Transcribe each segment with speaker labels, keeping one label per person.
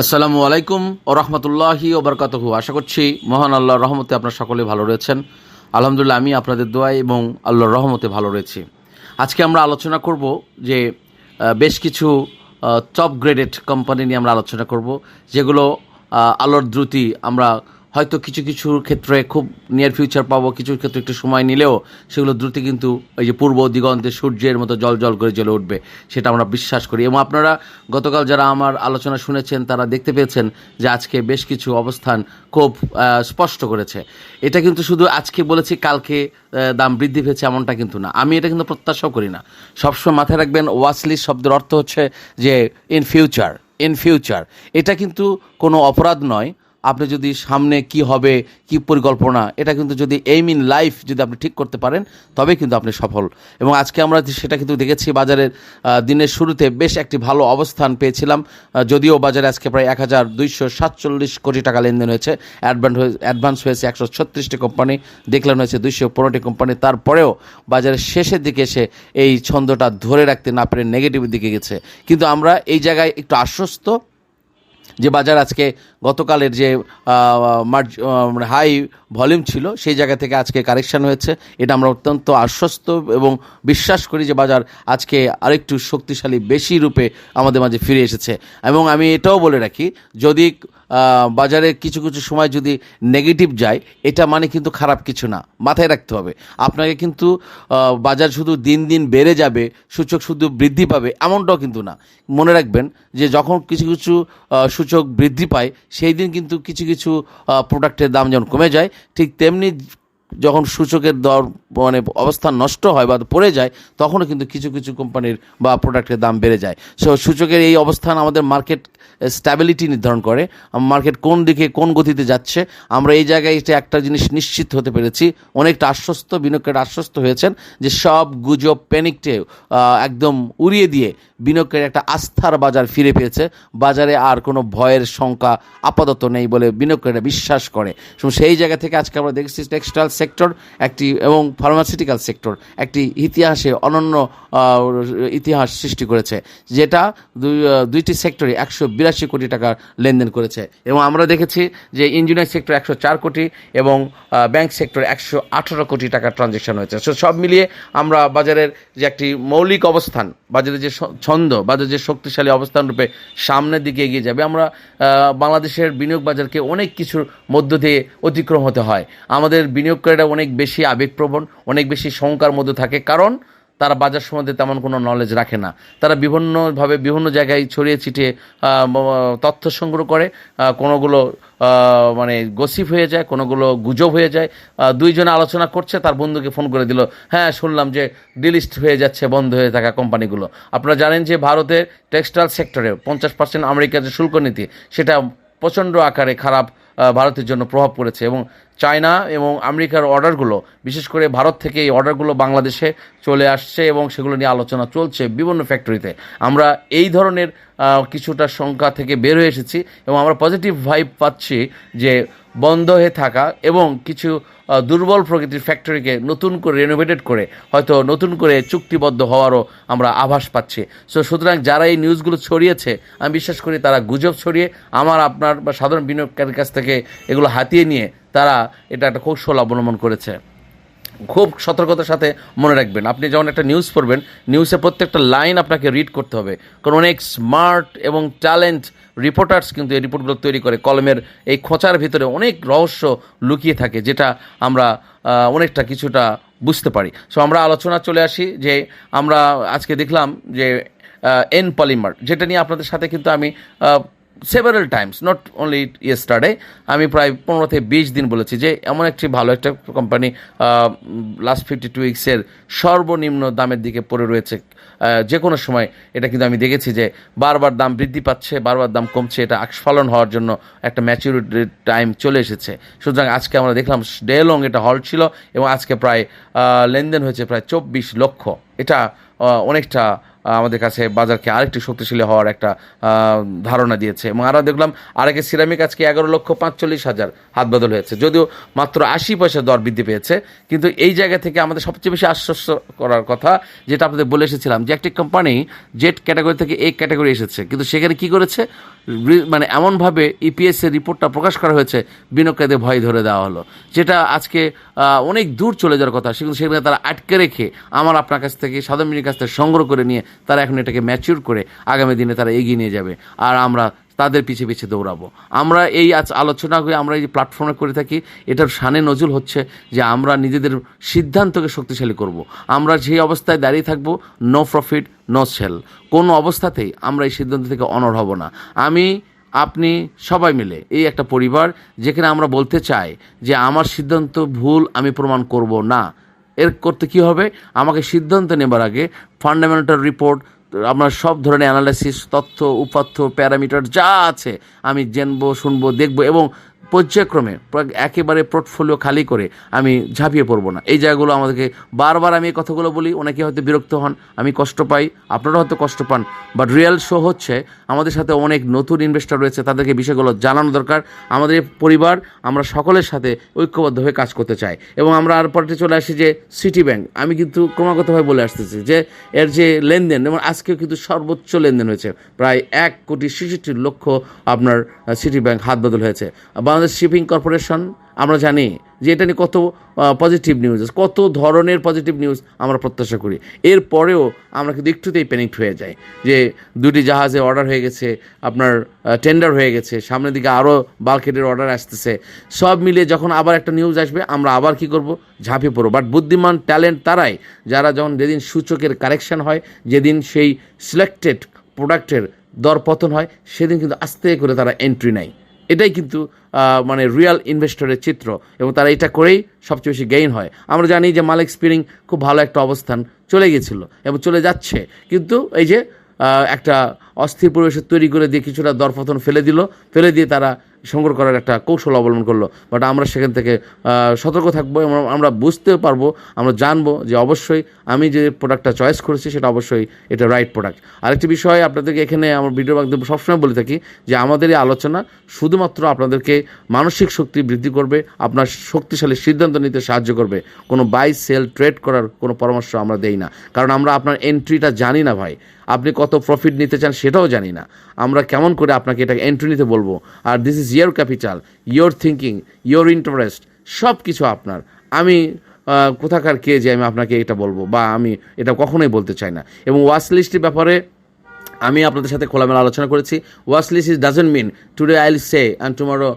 Speaker 1: আসসালামু আলাইকুম ও রহমতুল্লাহি ওবরকাতহু আশা করছি মহান আল্লাহর রহমতে আপনার সকলে ভালো রয়েছেন। আলহামদুলিল্লাহ, আমি আপনাদের দোয়ায় এবং আল্লাহর রহমতে ভালো রয়েছি। আজকে আমরা আলোচনা করব যে বেশ কিছু টপ গ্রেডেড কোম্পানি নিয়ে আমরা আলোচনা করব, যেগুলো আলোর দ্রুতি আমরা হয়তো কিছু কিছু ক্ষেত্রে খুব নিয়ার ফিউচার পাবো, কিছু ক্ষেত্রে একটু সময় নিলেও সেগুলো দ্রুতি কিন্তু এই যে পূর্ব দিগন্তে সূর্যের মতো জল জল করে জ্বলে উঠবে, সেটা আমরা বিশ্বাস করি। এবং আপনারা গতকাল যারা আমার আলোচনা শুনেছেন, তারা দেখতে পেয়েছেন যে আজকে বেশ কিছু অবস্থান খুব স্পষ্ট করেছে। এটা কিন্তু শুধু আজকে বলেছি, কালকে দাম বৃদ্ধি পেয়েছে এমনটা কিন্তু না। আমি এটা কিন্তু প্রত্যাশাও করি না। সবসময় মাথায় রাখবেন, ওয়াসলি শব্দের অর্থ হচ্ছে যে ইন ফিউচার ইন ফিউচার এটা কিন্তু কোনো অপরাধ নয়। আপনি যদি সামনে কি হবে, কি পরিকল্পনা, এটা কিন্তু যদি এইম ইন লাইফ যদি আপনি ঠিক করতে পারেন তবে কিন্তু আপনি সফল। এবং আজকে আমরা সেটা কিন্তু দেখেছি, বাজারের দিনের শুরুতে বেশ একটি ভালো অবস্থান পেয়েছিলাম। যদিও বাজারে আজকে প্রায় এক হাজার দুইশো সাতচল্লিশ কোটি টাকা লেনদেন হয়েছে। অ্যাডভান্স অ্যাডভান্স হয়েছে একশো ছত্রিশটি কোম্পানি দেখলেন হয়েছে দুইশো পনেরোটি কোম্পানি তারপরেও বাজারের শেষের দিকে এসে এই ছন্দটা ধরে রাখতে না পেরে নেগেটিভের দিকে গেছে। কিন্তু আমরা এই জায়গায় একটু আশ্বস্ত যে বাজার আজকে গতকালের যে মার্জ হাই ভলিউম ছিল সেই জায়গা থেকে আজকে কারেকশন হয়েছে। এটা আমরা অত্যন্ত আশ্বস্ত এবং বিশ্বাস করি যে বাজার আজকে আরেকটু শক্তিশালী বেশি রূপে আমাদের মাঝে ফিরে এসেছে। এবং আমি এটাও বলে রাখি যদি বাজারে কিছু কিছু সময় যদি নেগেটিভ যায় এটা মানে কিন্তু খারাপ কিছু না। মাথায় রাখতে হবে। আপনাকে কিন্তু বাজার শুধু দিন দিন বেড়ে যাবে সূচক শুধু বৃদ্ধি পাবে এমনটাও কিন্তু না। মনে রাখবেন যে যখন কিছু কিছু আহ, সূচক বৃদ্ধি পায়, সেই দিন কিন্তু কিছু কিছু প্রোডাক্টের দাম যেমন কমে যায়, ঠিক তেমনি যখন সূচকের দর মানে অবস্থান নষ্ট হয় বা পড়ে যায়, তখনও কিন্তু কিছু কিছু কোম্পানির বা প্রোডাক্টের দাম বেড়ে যায়। সো সূচকের এই অবস্থান আমাদের মার্কেট স্ট্যাবিলিটি নির্ধারণ করে, মার্কেট কোন দিকে কোন গতিতে যাচ্ছে, আমরা এই জায়গায় এটা একটা জিনিস নিশ্চিত হতে পেরেছি, অনেকটা আশ্বস্ত বিনিয়োগকারী আশ্বস্ত হয়েছেন যে সব গুজব প্যানিকটে একদম উড়িয়ে দিয়ে বিনিয়োগকারী একটা আস্থার বাজার ফিরে পেয়েছে। বাজারে আর কোনো ভয়ের শঙ্কা আপাতত নেই বলে বিনিয়োগকারীরা বিশ্বাস করে। সেই জায়গা থেকে আজকে আমরা দেখছি টেক্সটাইল সেক্টর, একটি, এবং ফার্মাসিউটিক্যাল সেক্টর একটি ইতিহাসে অনন্য ইতিহাস সৃষ্টি করেছে, যেটা দুই- দুইটি সেক্টরে একশো বিরাশি কোটি টাকা লেনদেন করেছে। এবং আমরা দেখেছি যে ইঞ্জিনিয়ারিং সেক্টর একশো চার কোটি এবং ব্যাংক সেক্টর একশো আঠারো কোটি টাকা ট্রানজেকশন হয়েছে। সো সব মিলিয়ে আমরা বাজারের যে একটি মৌলিক অবস্থান, বাজারের যে ছন্দ, বাজারের যে শক্তিশালী অবস্থান রূপে সামনের দিকে এগিয়ে যাবে, আমরা বাংলাদেশের বিনিয়োগ বাজারকে অনেক কিছুর মধ্য দিয়ে অতিক্রম হতে হয়। আমাদের বিনিয়োগকারীরা অনেক বেশি আবেগপ্রবণ, অনেক বেশি শঙ্কার মধ্যে থাকে, কারণ তারা বাজার সম্বন্ধে তেমন কোনো নলেজ রাখে না। তারা বিভিন্নভাবে বিভিন্ন জায়গায় ছড়িয়ে ছিটিয়ে তথ্য সংগ্রহ করে কোনোগুলো মানে গসিপ হয়ে যায়, কোনোগুলো গুজব হয়ে যায়। দুইজনে আলোচনা করছে, তার বন্ধুকে ফোন করে দিল হ্যাঁ শুনলাম যে ডিলিস্ট হয়ে যাচ্ছে, বন্ধ হয়ে থাকা কোম্পানিগুলো আপনারা জানেন যে ভারতের টেক্সটাইল সেক্টরে পঞ্চাশ পার্সেন্ট আমেরিকার যে শুল্ক নীতি, সেটা প্রচণ্ড আকারে খারাপ ভারতের জন্য প্রভাব পড়েছে এবং চায়না এবং আমেরিকার অর্ডারগুলো, বিশেষ করে ভারত থেকে এই অর্ডারগুলো বাংলাদেশে চলে আসছে এবং সেগুলো নিয়ে আলোচনা চলছে বিভিন্ন ফ্যাক্টরিতে। আমরা এই ধরনের কিছুটা সংখ্যা থেকে বের হয়ে এসেছি এবং আমরা পজিটিভ ভাইব পাচ্ছি যে বন্ধ হয়ে থাকা এবং কিছু দুর্বল প্রকৃতির ফ্যাক্টরিকে নতুন করে রেনোভেটেড করে, হয়তো নতুন করে চুক্তিবদ্ধ হওয়ারও আমরা আভাস পাচ্ছি। সো সুতরাং যারা এই নিউজগুলো ছড়িয়েছে, আমি বিশ্বাস করি তারা গুজব ছড়িয়ে আমার, আপনার বা সাধারণ বিনিয়োগকারীর কাছ থেকে এগুলো হাতিয়ে নিয়ে তারা এটা একটা কৌশল অবলম্বন করেছে। খুব সতর্কতার সাথে মনে রাখবেন। আপনি যখন একটা নিউজ পড়বেন নিউজের প্রত্যেকটা লাইন আপনাকে রিড করতে হবে। কারণ অনেক স্মার্ট এবং ট্যালেন্ট রিপোর্টার্স কিন্তু এই রিপোর্টগুলো তৈরি করে। কলমের এই খোঁচার ভিতরে অনেক রহস্য লুকিয়ে থাকে, যেটা আমরা অনেকটা কিছুটা বুঝতে পারি। সো আমরা আলোচনা চলে আসি যে আমরা আজকে দেখলাম যে এন পলিমার যেটা নিয়ে আপনাদের সাথে কিন্তু আমি several times not only yesterday আমি প্রায় পনেরো থেকে বিশ দিন বলেছি যে এমন একটি ভালো একটা কোম্পানি লাস্ট ফিফটি টু উইক্সের সর্বনিম্ন দামের দিকে পড়ে রয়েছে। যে কোনো সময় এটা কিন্তু আমি দেখেছি যে বারবার দাম বৃদ্ধি পাচ্ছে, বারবার দাম কমছে, এটা আস্ফলন হওয়ার জন্য একটা ম্যাচিউরিটি টাইম চলে এসেছে। সুতরাং আজকে আমরা দেখলাম ডে লং এটা হল ছিল এবং আজকে প্রায় লেনদেন হয়েছে প্রায় চব্বিশ লক্ষ। এটা অনেকটা আমাদের কাছে বাজারকে আরেকটি শক্তিশালী হওয়ার একটা ধারণা দিয়েছে। এবং আরও দেখলাম, আরেকে সিরামিক আজকে এগারো লক্ষ পাঁচচল্লিশ হাজার হাত বদল হয়েছে। যদিও মাত্র আশি পয়সা দর বৃদ্ধি পেয়েছে, কিন্তু এই জায়গা থেকে আমাদের সবচেয়ে বেশি আশ্বস্ত করার কথা, যেটা আপনাদের বলে এসেছিলাম যে একটি কোম্পানি জেট ক্যাটাগরি থেকে এই ক্যাটাগরি এসেছে। কিন্তু সেখানে কি করেছে? মানে এমনভাবে ইপিএস এর রিপোর্টটা প্রকাশ করা হয়েছে, বিনিয়োগকারীদের ভয় ধরে দেওয়া হলো। যেটা আজকে অনেক দূর চলে যাওয়ার কথা, সেগুলো সেখানে তারা আটকে রেখে আমার আপনার কাছ থেকে সাধারণ কাছ থেকে সংগ্রহ করে নিয়ে তারা এখন এটাকে ম্যাচিউর করে আগামী দিনে তারা এগিয়ে নিয়ে যাবে। আর আমরা তাদের পিছে পিছে দৌড়াবো। আমরা এই আজ আলোচনা করে, আমরা এই যে প্ল্যাটফর্মে করে থাকি, এটার সানে নজুল হচ্ছে যে আমরা নিজেদের সিদ্ধান্তকে শক্তিশালী করব। আমরা যে অবস্থায় দাঁড়িয়ে থাকব নো প্রফিট নো সেল কোনো অবস্থাতেই আমরা এই সিদ্ধান্ত থেকে অনড় হব না। আমি, আপনি সবাই মিলে, এই একটা পরিবার, যেখানে আমরা বলতে চাই যে আমার সিদ্ধান্ত ভুল, আমি প্রমাণ করব না। এর করতে কি হবে? আমাকে সিদ্ধান্ত নেবার আগে ফান্ডামেন্টাল রিপোর্ট আপনার সব ধরনের অ্যানালাইসিস তথ্য উপাত্য প্যারামিটার যা আছে আমি জেনবো, শুনব, দেখব এবং পর্যায়ক্রমে প্রা- একেবারে পোর্টফোলিও খালি করে আমি ঝাঁপিয়ে পড়ব না। এই জায়গাগুলো আমাদেরকে বারবার আমি এই কথাগুলো বলি, অনেকে হয়তো বিরক্ত হন, আমি কষ্ট পাই আপনারা হয়তো কষ্ট পান বাট রিয়েল শো হচ্ছে আমাদের সাথে অনেক নতুন ইনভেস্টর রয়েছে, তাদেরকে বিষয়গুলো জানানো দরকার, আমাদের পরিবার আমরা সকলের সাথে ঐক্যবদ্ধ হয়ে কাজ করতে চাই। এবং আমরা আর পরে চলে আসি যে সিটি ব্যাংক আমি কিন্তু ক্রমাগতভাবে বলে আসতেছি যে এর যে লেনদেন, এবং আজকেও কিন্তু সর্বোচ্চ লেনদেন হয়েছে, প্রায় এক কোটি ছেষট্টি লক্ষ আপনার সিটি ব্যাংক হাত বদল হয়েছে। বাংলাদেশ শিপিং কর্পোরেশন, আমরা জানি যে এটা নিয়ে কত পজিটিভ নিউজ আছে, কত ধরনের পজিটিভ নিউজ আমরা প্রত্যাশা করি। এরপরেও আমরা কিন্তু একটুতেই প্যানিকড হয়ে যাই যে দুটি জাহাজে অর্ডার হয়ে গেছে, আপনার টেন্ডার হয়ে গেছে, সামনের দিকে আরও বাল্কেটের অর্ডার আসতেছে। সব মিলিয়ে যখন আবার একটা নিউজ আসবে, আমরা আবার কি করব? ঝাঁপিয়ে পড়ব। বাট বুদ্ধিমান ট্যালেন্ট তারাই, যারা যখন যেদিন সূচকের কারেকশন হয়, যেদিন সেই সিলেক্টেড প্রোডাক্টের দর পতন হয়, সেদিন কিন্তু আস্তে করে তারা এন্ট্রি নেয়। এটাই কিন্তু মানে রিয়েল ইনভেস্টরের চিত্র এবং তারা এটা করেই সবচেয়ে বেশি গেইন হয়। আমরা জানি যে মালিক স্পিরিং খুব ভালো একটা অবস্থান চলে গেছিল এবং চলে যাচ্ছে। কিন্তু এই যে একটা অস্থির পরিবেশ তৈরি করে দিয়ে কিছুটা দরপতন ফেলে দিল। ফেলে দিয়ে তারা সংগ্রহ করার একটা কৌশল অবলম্বন করল। বাট আমরা সেখান থেকে সতর্ক থাকব এবং আমরা বুঝতেও পারব, আমরা জানব যে অবশ্যই আমি যে প্রোডাক্টটা চয়েস করেছি সেটা অবশ্যই এটা রাইট প্রোডাক্ট আরেকটি বিষয় আপনাদেরকে এখানে আমার ভিডিও মাধ্যমে সবসময় বলে থাকি যে আমাদের এই আলোচনা শুধুমাত্র আপনাদেরকে মানসিক শক্তি বৃদ্ধি করবে, আপনার শক্তিশালী সিদ্ধান্ত নিতে সাহায্য করবে। কোনো বাই সেল ট্রেড করার কোনো পরামর্শ আমরা দেই না। কারণ আমরা আপনার এন্ট্রিটা জানি না ভাই। আপনি কত প্রফিট নিতে চান সেটাও জানি না। আমরা কেমন করে আপনাকে এটাকে এন্ট্রি নিতে বলব? আর this is your capital your thinking your interest সব কিছু আপনার। আমি কোথাকার কে যে আমি আপনাকে এটা বলব? বা আমি এটা কখনোই বলতে চাই না। এবং ওয়াচ লিস্টের ব্যাপারে আমি আপনাদের সাথে খোলামেলা আলোচনা করেছি। Watch list is doesn't mean today I'll say and tomorrow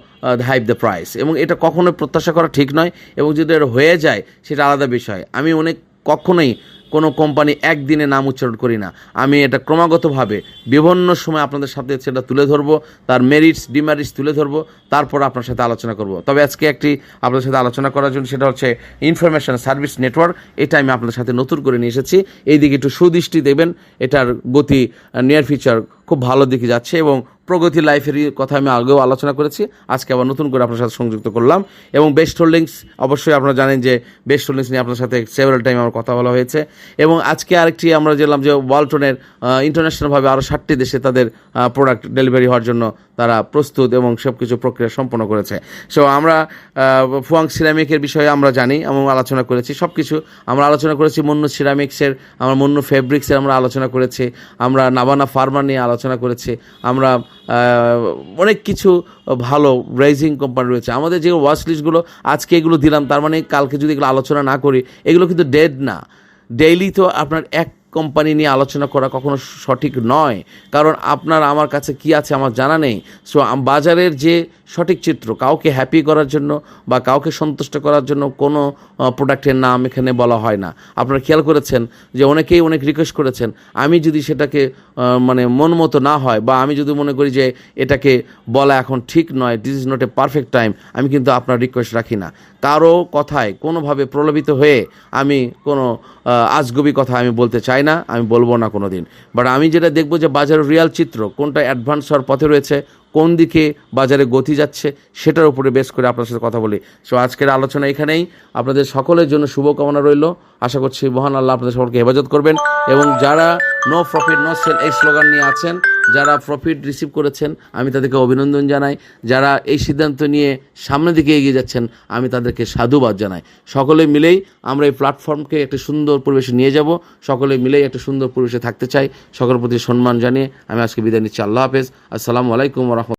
Speaker 1: hype the price এবং এটা কখনোই প্রত্যাশা করা ঠিক নয়। এবং যদি এটা হয়ে যায়, সেটা আলাদা বিষয়। আমি অনেক কখনোই কোনো কোম্পানি একদিনে নাম উচ্চারণ করি না। আমি এটা ক্রমাগতভাবে বিভিন্ন সময় আপনাদের সাথে সেটা তুলে ধরবো, তার মেরিটস ডিমেরিটস তুলে ধরবো, তারপর আপনার সাথে আলোচনা করব। তবে আজকে একটি আপনার সাথে আলোচনা করার জন্য সেটা হচ্ছে ইনফরমেশন সার্ভিস নেটওয়ার্ক এটা আমি আপনাদের সাথে নতুন করে নিয়ে এসেছি। এই দিকে একটু সুদৃষ্টি দেবেন, এটার গতি নিয়ার ফিচার খুব ভালো দিকে যাচ্ছে এবং প্রগতি লাইফের কথা আমি আগেও আলোচনা করেছি। আজকে আবার নতুন করে আপনার সাথে সংযুক্ত করলাম এবং বেস্ট হোল্ডিংস অবশ্যই আপনারা জানেন যে বেস্ট হোল্ডিংস নিয়ে আপনার সাথে সেভারাল টাইম আমার কথা বলা হয়েছে এবং আজকে আরেকটি আমরা জানলাম যে ওয়ালটনের ইন্টারন্যাশনালভাবে আরও ষাটটি দেশে তাদের প্রোডাক্ট ডেলিভারি হওয়ার জন্য তারা প্রস্তুত এবং সব কিছু প্রক্রিয়া সম্পন্ন করেছে। সো আমরা ফুয়াং সিরামিকের বিষয়ে আমরা জানি, এবং আলোচনা করেছি। সব কিছু আমরা আলোচনা করেছি, মন্নু সিরামিক্সের, আমরা মন্নু ফেব্রিক্সের আমরা আলোচনা করেছি, আমরা নাবানা ফার্মা নিয়ে আলোচনা করেছি, আমরা অনেক কিছু ভালো রাইজিং কোম্পানি রয়েছে। আমাদের যে ওয়াচ লিস্টগুলো আজকে এগুলো দিলাম, তার মানে কালকে যদি এগুলো আলোচনা না করি, এগুলো কিন্তু ডেড না। ডেইলি তো আপনার এক কোম্পানি নিয়ে আলোচনা করা কখনো সঠিক নয়। কারণ আপনার, আমার কাছে কি আছে আমার জানা নেই। সো বাজারের যে সঠিক চিত্র, কাউকে হ্যাপি করার জন্য বা কাউকে সন্তুষ্ট করার জন্য কোনো প্রোডাক্টের নাম এখানে বলা হয় না। আপনারা খেয়াল করেছেন যে অনেকেই অনেক রিকোয়েস্ট করেছেন, আমি যদি সেটাকে মানে মন মতো না হয় বা আমি যদি মনে করি যে এটাকে বলা এখন ঠিক নয় this is not a perfect time আমি কিন্তু আপনার রিকোয়েস্ট রাখি না। কারও কথায় কোনোভাবে প্রলোভিত হয়ে আমি কোনো আজগুবি কথা আমি বলতে চাই না। না, আমি বলব না কোনো দিন বাট আমি যেটা দেখব যে বাজারের রিয়াল চিত্র, কোনটা অ্যাডভান্স হওয়ার পথে রয়েছে, কোন দিকে বাজারে গতি যাচ্ছে, সেটার উপরে বেশ করে আপনার সাথে কথা বলি। সো আজকের আলোচনা এখানেই। আপনাদের সকলের জন্য শুভকামনা রইল। আশা করছি মহান আল্লাহ আপনাদের সকলকে হেফাজত করবেন। এবং যারা নো প্রফিট নো সেল এই স্লোগান নিয়ে আছেন যারা প্রফিট রিসিভ করেছেন, আমি তাদেরকে অভিনন্দন জানাই। যারা এই সিদ্ধান্ত নিয়ে সামনের দিকে এগিয়ে যাচ্ছেন, আমি তাদেরকে সাধুবাদ জানাই। সকলে মিলেই আমরা এই প্ল্যাটফর্মকে একটা সুন্দর পরিবেশে নিয়ে যাব। সকলে মিলেই একটা সুন্দর পরিবেশে থাকতে চাই। সকলের প্রতি সম্মান জানিয়ে আমি আজকে বিদায় নিচ্ছি। আল্লাহ হাফেজ। আসসালামু আলাইকুম রহমতুল্লাহ।